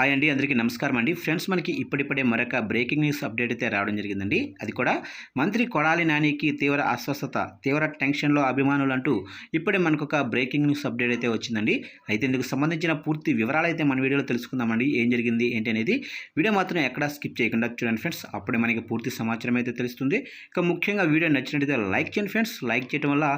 Hi అండి అందరికీ నమస్కారం అండి. ఫ్రెండ్స్ మనకి ఇప్పుడిప్పుడే మరొక బ్రేకింగ్ న్యూస్ అప్డేట్ అయితే రావడం జరిగిందండి. అది కూడా మంత్రి కొడాలి నానికి తీవ్ర అస్వస్థత తీవ్ర టెన్షన్లో అభిమానులు అంటూ ఇప్పుడే మనకు ఒక బ్రేకింగ్ న్యూస్ అప్డేట్ అయితే వచ్చిందండి. అయితే ఇందుకు సంబంధించిన పూర్తి వివరాలు అయితే మన వీడియోలో తెలుసుకుందామండి. ఏం జరిగింది ఏంటి అనేది వీడియో మాత్రం ఎక్కడా స్కిప్ చేయకుండా చూడండి ఫ్రెండ్స్. అప్పుడే మనకి పూర్తి సమాచారం అయితే తెలుస్తుంది. ఇక ముఖ్యంగా వీడియో నచ్చినట్టయితే లైక్ చేయండి ఫ్రెండ్స్. లైక్ చేయడం వల్ల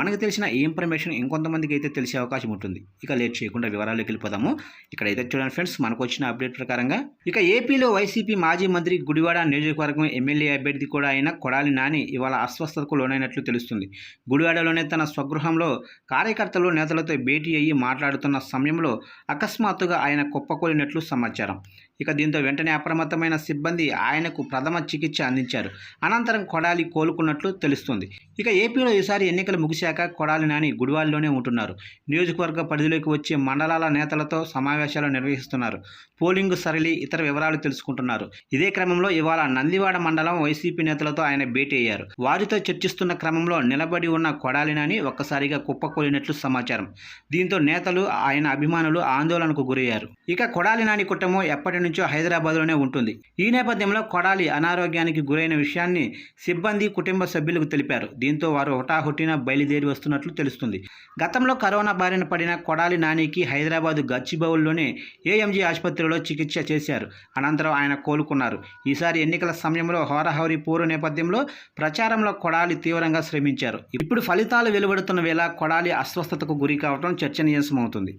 మనకు తెలిసిన ఈ ఇన్ఫర్మేషన్ ఇంకొంతమందికి అయితే తెలిసే అవకాశం ఉంటుంది. ఇక లేట్ చేయకుండా వివరాల్లోకి వెళ్ళిపోదాము. ఇక్కడైతే చూడండి ఫ్రెండ్స్ మనకు వచ్చిన అప్డేట్ ప్రకారంగా ఇక ఏపీలో వైసీపీ మాజీ మంత్రి గుడివాడ నియోజకవర్గం ఎమ్మెల్యే అభ్యర్థి కూడా అయిన కొడాలి నాని ఇవాళ అస్వస్థతకు లోనైనట్లు తెలుస్తుంది. గుడివాడలోనే తన స్వగృహంలో కార్యకర్తలు నేతలతో భేటీ అయ్యి మాట్లాడుతున్న సమయంలో అకస్మాత్తుగా ఆయన కుప్పకూలినట్లు సమాచారం. ఇక దీంతో వెంటనే అప్రమత్తమైన సిబ్బంది ఆయనకు ప్రథమ చికిత్స అందించారు. అనంతరం కొడాలి కోలుకున్నట్లు తెలుస్తుంది. ఇక ఏపీలో ఈసారి ఎన్నికలు ముగిశాక కొడాలి నాని గుడివాడలోనే ఉంటున్నారు. నియోజకవర్గ పరిధిలోకి వచ్చే మండలాల నేతలతో సమావేశాలు నిర్వహిస్తున్నారు. పోలింగ్ సరళి ఇతర వివరాలు తెలుసుకుంటున్నారు. ఇదే క్రమంలో ఇవాళ నందివాడ మండలం వైసీపీ నేతలతో ఆయన భేటీ అయ్యారు. వారితో చర్చిస్తున్న క్రమంలో నిలబడి ఉన్న కొడాలినని ఒక్కసారిగా కుప్పకూలినట్లు సమాచారం. దీంతో నేతలు ఆయన అభిమానులు ఆందోళనకు గురయ్యారు. ఇక కొడాలి నాని కుటుంబం ఎప్పటి నుంచో హైదరాబాద్లోనే ఉంటుంది. ఈ నేపథ్యంలో కొడాలి అనారోగ్యానికి గురైన విషయాన్ని సిబ్బంది కుటుంబ సభ్యులకు తెలిపారు. దీంతో వారు హుటాహుటిన బయలుదేరి వస్తున్నట్లు తెలుస్తుంది. గతంలో కరోనా బారిన పడిన కొడాలి నానికి హైదరాబాద్ గచ్చిబౌల్లోనే ఏఎంజీ ఆసుపత్రిలో చికిత్స చేశారు. అనంతరం ఆయన కోలుకున్నారు. ఈసారి ఎన్నికల సమయంలో హోరాహోరీ పూర్వ నేపథ్యంలో ప్రచారంలో కొడాలి తీవ్రంగా శ్రమించారు. ఇప్పుడు ఫలితాలు వెలువడుతున్న వేళ కొడాలి అస్వస్థతకు గురి కావడం చర్చనీయాంశమవుతుంది.